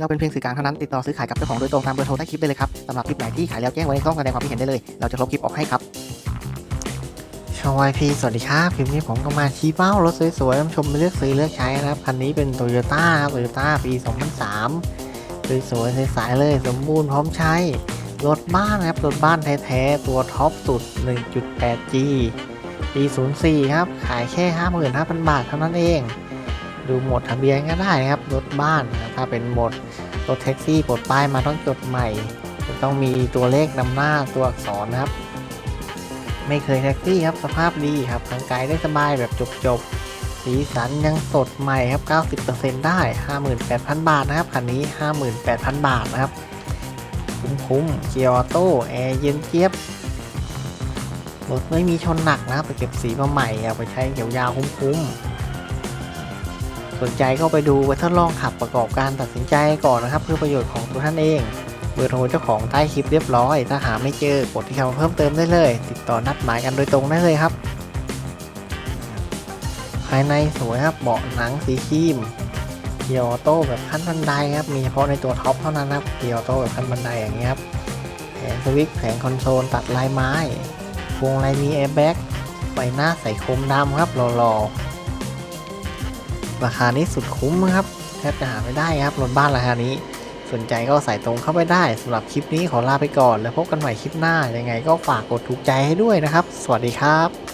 เราเป็นเพียงสื่อกลางเท่านั้นติดต่อซื้อขายกับเจ้าของโดยตรงตามเบอร์โทรใต้คลิปได้เลยครับสำหรับคลิปไหนที่ขายแล้วแจ้งไว้ในช่องแสดงความคิดเห็นได้เลย เราจะลบคลิปออกให้ครับชาวไอพีสวัสดีครับคลิปนี้ผมก็มาชี้เป้ารถสวยๆท่านชมไปเลือกซื้อเลือกใช้นะครับคันนี้เป็นโตโยต้าโตโยต้าปี 2003สวยๆใสๆเลย สมบูรณ์พร้อมใช้รถบ้านครับรถบ้านแท้ๆตัวท็อปสุด 1.8G ปี 04 ครับ ขายแค่ 55,000 บาทเท่านั้นเอง ดูหมดทะเบียนก็ได้นะครับรถบ้านนะถ้าเป็นหมดรถแท็กซี่ปลดป้ายมาต้องจดใหม่จะต้องมีตัวเลขนำหน้าตัวอักษรนะครับ ไม่เคยแท็กซี่ครับสภาพดีครับทางไกลได้สบายแบบจบๆสีสันยังสดใหม่ครับ 90%ได้ 58,000 บาทนะครับคันนี้ 58,000 บาทนะครับ คุ้มๆเกียร์ออโต้แอร์เย็นเจี๊ยบรถไม่มีชนหนักนะครับไปเก็บสีมาใหม่เอาไปใช้ยาวๆคุ้มๆ สนใจก็ไปดูไปทดลองขับประกอบการตัดสินใจก่อนนะครับ เพื่อประโยชน์ของตัวท่านเอง เบอร์โทรเจ้าของใต้คลิปเรียบร้อย ถ้าหาไม่เจอกดที่คำเพิ่มเติมได้เลย ติดต่อนัดหมายกันโดยตรงได้เลยครับ ภายในสวยครับเบาะหนังสีครีมเกียร์ออโต้แบบขั้นบันไดครับมีเฉพาะในตัวท็อปเท่านั้นครับเกียร์ออโต้แบบขั้นบันไดอย่างเงี้ครับแผงสวิตช์แผงคอนโซลตัดลายไม้พวงไลมีแอร์แบ็กไฟหน้าใส่โคมดำครับหล่อๆ ราคานี้สุดคุ้มครับแทบจะหาไม่ได้ครับรถบ้านราคานี้ สนใจก็ใส่ตรงเข้าไปได้สำหรับคลิปนี้ขอลาไปก่อน แล้วพบกันใหม่คลิปหน้ายังไงก็ฝากกดถูกใจให้ด้วยนะครับ สวัสดีครับ